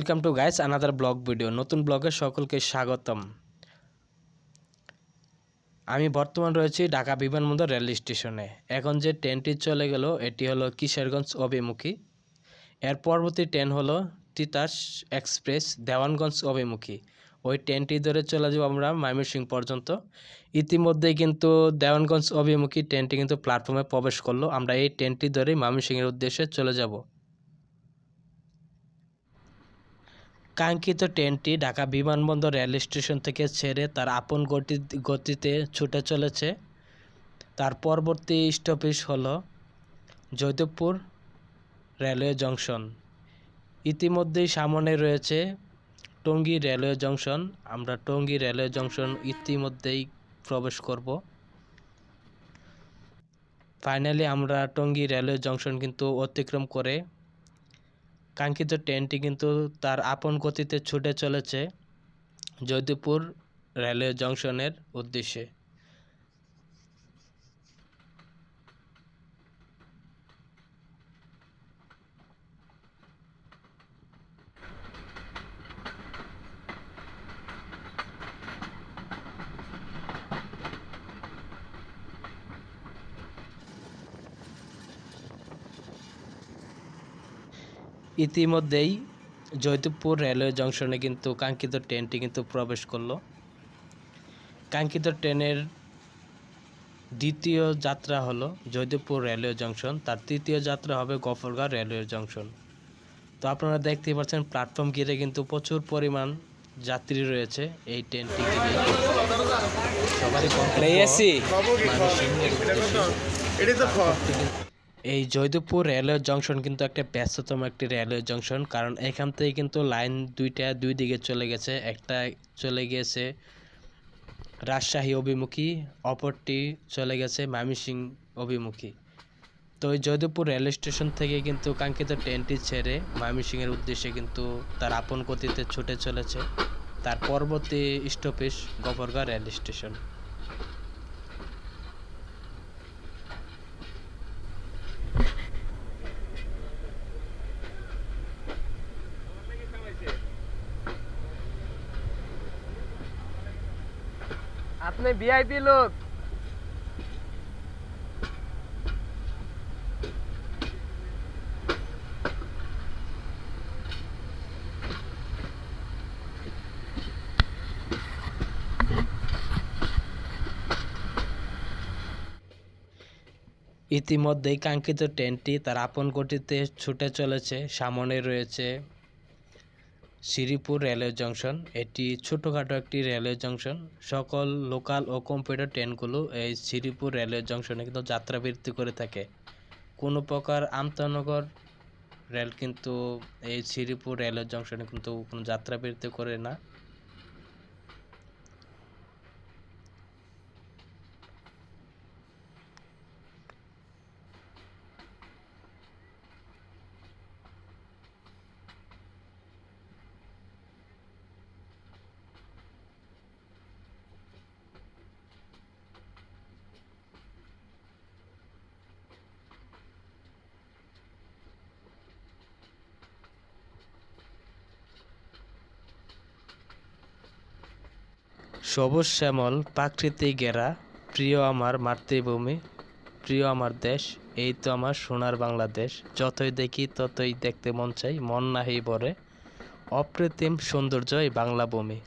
Welcome to guys another vlog video নতুন ব্লগে সকলকে স্বাগতম। আমি বর্তমান রয়েছি ঢাকা বিমানবন্দর রেল স্টেশনে। এখন যে ট্রেনটি চলে গেল, এটি হলো কিশোরগঞ্জ অভিমুখী। এর পরবর্তী ট্রেন হলো তিতাস এক্সপ্রেস, দেওয়ানগঞ্জ অভিমুখী। ওই ট্রেনটি ধরে চলে যাব আমরা ময়মনসিংহ পর্যন্ত। ইতিমধ্যেই কিন্তু দেওয়ানগঞ্জ অভিমুখী ট্রেনটি কিন্তু প্ল্যাটফর্মে প্রবেশ করল। আমরা এই ট্রেনটি ধরেই ময়মনসিংহের উদ্দেশ্যে চলে যাব। কাঙ্ক্ষিত ট্রেনটি ঢাকা বিমানবন্দর রেল স্টেশন থেকে ছেড়ে তার আপন গতি, গতিতে ছুটে চলেছে। তার পরবর্তী স্টপেজ হল জয়দেবপুর রেলওয়ে জংশন। ইতিমধ্যেই সামনে রয়েছে টঙ্গী রেলওয়ে জংশন। আমরা টঙ্গী রেলওয়ে জংশন ইতিমধ্যেই প্রবেশ করব। ফাইনালি আমরা টঙ্গী রেলওয়ে জংশন কিন্তু অতিক্রম করে কাঙ্ক্ষিত ট্রেনটি কিন্তু তার আপন গতিতে ছুটে চলেছে জয়দেবপুর রেলওয়ে জংশনের উদ্দেশ্যে। ইতিমধ্যেই জয়দেবপুর রেলওয়ে জংশনে কিন্তু কাঙ্ক্ষিত ট্রেনটি কিন্তু প্রবেশ করল। কাঙ্ক্ষিত ট্রেনের দ্বিতীয় যাত্রা হলো জয়দেবপুর রেলওয়ে জংশন। তার তৃতীয় যাত্রা হবে গফরগাঁও রেলওয়ে জংশন। তো আপনারা দেখতেই পাচ্ছেন প্ল্যাটফর্ম ঘিরে কিন্তু প্রচুর পরিমাণ যাত্রী রয়েছে এই ট্রেনটি সবারই এই জয়দেবপুর রেলওয়ে জংশন কিন্তু একটা ব্যস্ততম একটি রেলওয়ে জংশন, কারণ এখান থেকে কিন্তু লাইন দুইটা দুই দিকে চলে গেছে। একটা চলে গিয়েছে রাজশাহী অভিমুখী, অপরটি চলে গেছে ময়মনসিং অভিমুখী। তো এই জয়দেবপুর রেল স্টেশন থেকে কিন্তু কাঙ্ক্ষিত ট্রেনটি ছেড়ে ময়মনসিংহের উদ্দেশ্যে কিন্তু তার আপন গতিতে ছুটে চলেছে। তার পরবর্তী স্টপেজ গফরগাঁও রেল স্টেশন। আপনি ভিআইপি লোক। ইতিমধ্যেই কাঙ্ক্ষিত ট্রেনটি তার আপন গতিতে ছুটে চলেছে সামনে রয়েছে। Sreepur railway junction. এটি ছোটোখাটো একটি রেলওয়ে জংশন। সকল লোকাল ও কম্পিউটার ট্রেনগুলো এই শ্রীপুর রেলওয়ে জংশনে কিন্তু যাত্রাবৃত্তি করে থাকে। কোনো প্রকার আমতানগর রেল কিন্তু এই শ্রীপুর রেলওয়ে জংশনে কিন্তু কোনো যাত্রা বৃত্তি করে না। সবুজ শ্যামল প্রাকৃতি ঘেরা, প্রিয় আমার মাতৃভূমি, প্রিয় আমার দেশ, এই তো আমার সোনার বাংলাদেশ। যতই দেখি, ততই দেখতে মন চাই, মন নাহি ভরে। অপ্রতিম সৌন্দর্য এই বাংলা ভূমি।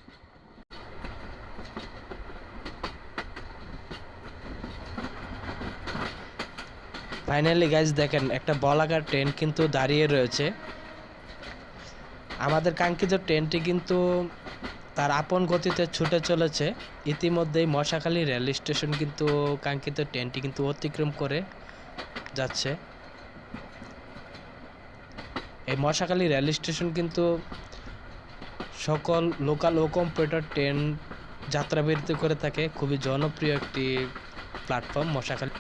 ফাইনালি গাইজ দেখেন, একটা বলাকার ট্রেন কিন্তু দাঁড়িয়ে রয়েছে। আমাদের কাঙ্ক্ষিত ট্রেনটি কিন্তু তার আপন গতিতে ছুটে চলেছে। ইতিমধ্যেই মশাখালী রেল স্টেশন কিন্তু কাঙ্ক্ষিত ট্রেনটি কিন্তু অতিক্রম করে যাচ্ছে। এই মশাখালী রেল স্টেশন কিন্তু সকল লোকাল ও কম্পিউটার ট্রেন যাত্রাবিরতি করে থাকে। খুবই জনপ্রিয় একটি প্ল্যাটফর্ম মশাখালী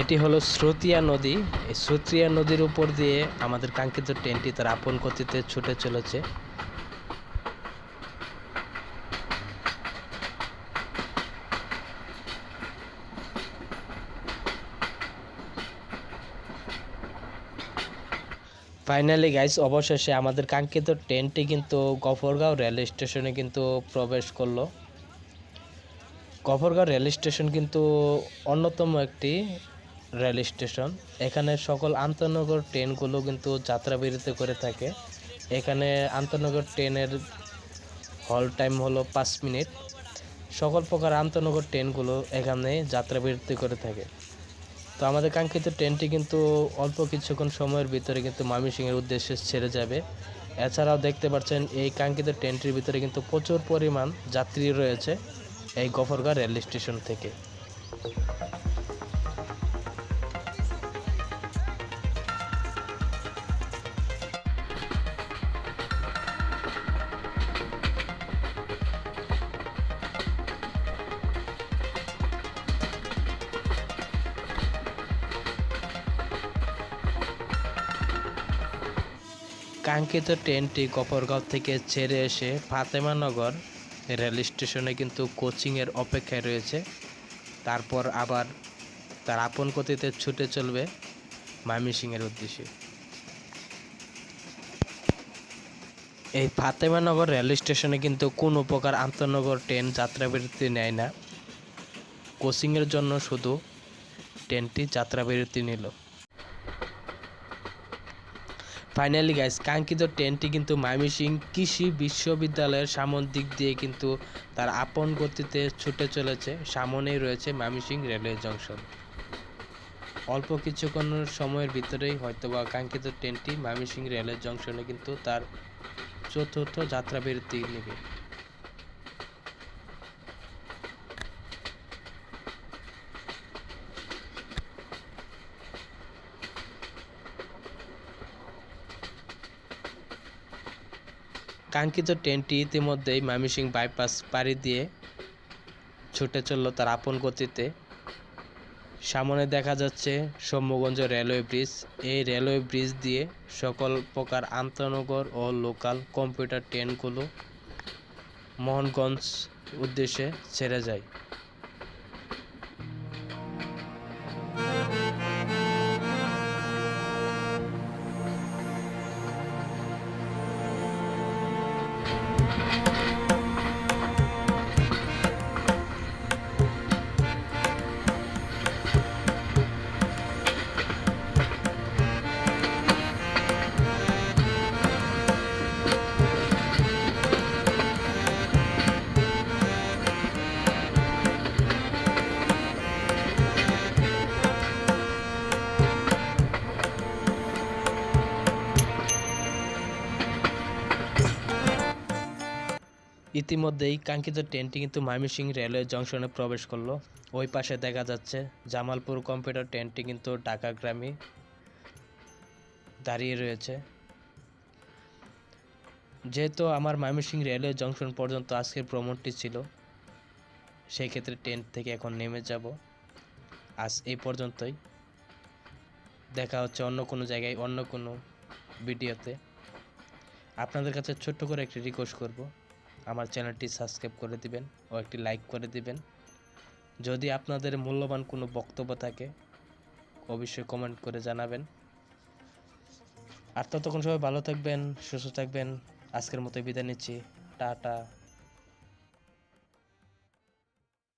এটি হলো শ্রুতিয়া নদী। এই শ্রুতিয়া নদীর উপর দিয়ে আমাদের কাঙ্ক্ষিত ট্রেনটি তার আপন গতিতে ছুটে চলেছে। ফাইনালি গাইস অবশেষে আমাদের কাঙ্ক্ষিত ট্রেনটি কিন্তু গফরগাঁও রেল স্টেশনে কিন্তু প্রবেশ করল। গফরগাঁও রেল স্টেশন কিন্তু অন্যতম একটি রেল স্টেশন। এখানে সকল আন্তনগর ট্রেনগুলো কিন্তু যাত্রা বিরতি করে থাকে। এখানে আন্তনগর ট্রেনের হল টাইম হলো পাঁচ মিনিট। সকল প্রকার আন্তনগর ট্রেনগুলো এখানে যাত্রা বিরতি করে থাকে। তো আমাদের কাঙ্ক্ষিত ট্রেনটি কিন্তু অল্প কিছুক্ষণ সময়ের ভিতরে কিন্তু ময়মনসিংহের উদ্দেশ্যে ছেড়ে যাবে। এছাড়াও দেখতে পাচ্ছেন, এই কাঙ্ক্ষিত ট্রেনটির ভিতরে কিন্তু প্রচুর পরিমাণ যাত্রী রয়েছে এই গফরগাঁ রেল স্টেশন থেকে। কাঙ্ক্ষিত ট্রেনটি গফরগাঁও থেকে ছেড়ে এসে ফাতেমানগর রেল স্টেশনে কিন্তু কোচিংয়ের অপেক্ষায় রয়েছে। তারপর আবার তার আপন গতিতে ছুটে চলবে ময়মনসিংহের উদ্দেশ্যে। এই ফাতেমানগর রেল স্টেশনে কিন্তু কোনো প্রকার আন্তনগর ট্রেন যাত্রাবিরতি নেয় না। কোচিংয়ের জন্য শুধু ট্রেনটি যাত্রাবিরতি নিল। ফাইনালি গাইস কাঙ্ক্ষিত ট্রেনটি কিন্তু ময়মনসিংহ কৃষি বিশ্ববিদ্যালয়ের সামন দিক দিয়ে কিন্তু তার আপন গতিতে ছুটে চলেছে। সামনেই রয়েছে ময়মনসিংহ রেলওয়ে জংশন। অল্প কিছুক্ষণ সময়ের ভিতরেই হয়তোবা কাঙ্ক্ষিত ট্রেনটি ময়মনসিংহ রেলওয়ে জংশনে কিন্তু তার চতুর্থ যাত্রাবিরতি নেবে। কাঙ্ক্ষিত ট্রেনটি ইতিমধ্যেই মামিসিং বাইপাস পাড়ি দিয়ে ছুটে চলল তার আপন গতিতে। সামনে দেখা যাচ্ছে সৌম্যগঞ্জ রেলওয়ে ব্রিজ। এই রেলওয়ে ব্রিজ দিয়ে সকল প্রকার আন্তনগর ও লোকাল কম্পিউটার ট্রেনগুলো মোহনগঞ্জ উদ্দেশ্যে ছেড়ে যায়। ইতিমধ্যেই কাঙ্ক্ষিত ট্রেনটি কিন্তু ময়মনসিংহ রেলওয়ে জংশনে প্রবেশ করল। ওই পাশে দেখা যাচ্ছে জামালপুর কম্পিউটার ট্রেনটি কিন্তু ঢাকাগ্রামী দাঁড়িয়ে রয়েছে। যেহেতু আমার ময়মনসিংহ রেলওয়ে জংশন পর্যন্ত আজকের ভ্রমণটি ছিল সেই ক্ষেত্রে ট্রেন থেকে এখন নেমে যাব। আজ এই পর্যন্তই। দেখা হচ্ছে অন্য কোনো জায়গায়, অন্য কোনো ভিডিওতে। আপনাদের কাছে ছোট্ট করে একটি রিকোয়েস্ট করব। আমার চ্যানেলটি সাবস্ক্রাইব করে দিবেন ও একটি লাইক করে দিবেন। যদি আপনাদের মূল্যবান কোনো বক্তব্য থাকে, অবশ্যই কমেন্ট করে জানাবেন। আর ততক্ষণ সবাই ভালো থাকবেন, সুস্থ থাকবেন। আজকের মতো বিদায় নিচ্ছি। টাটা।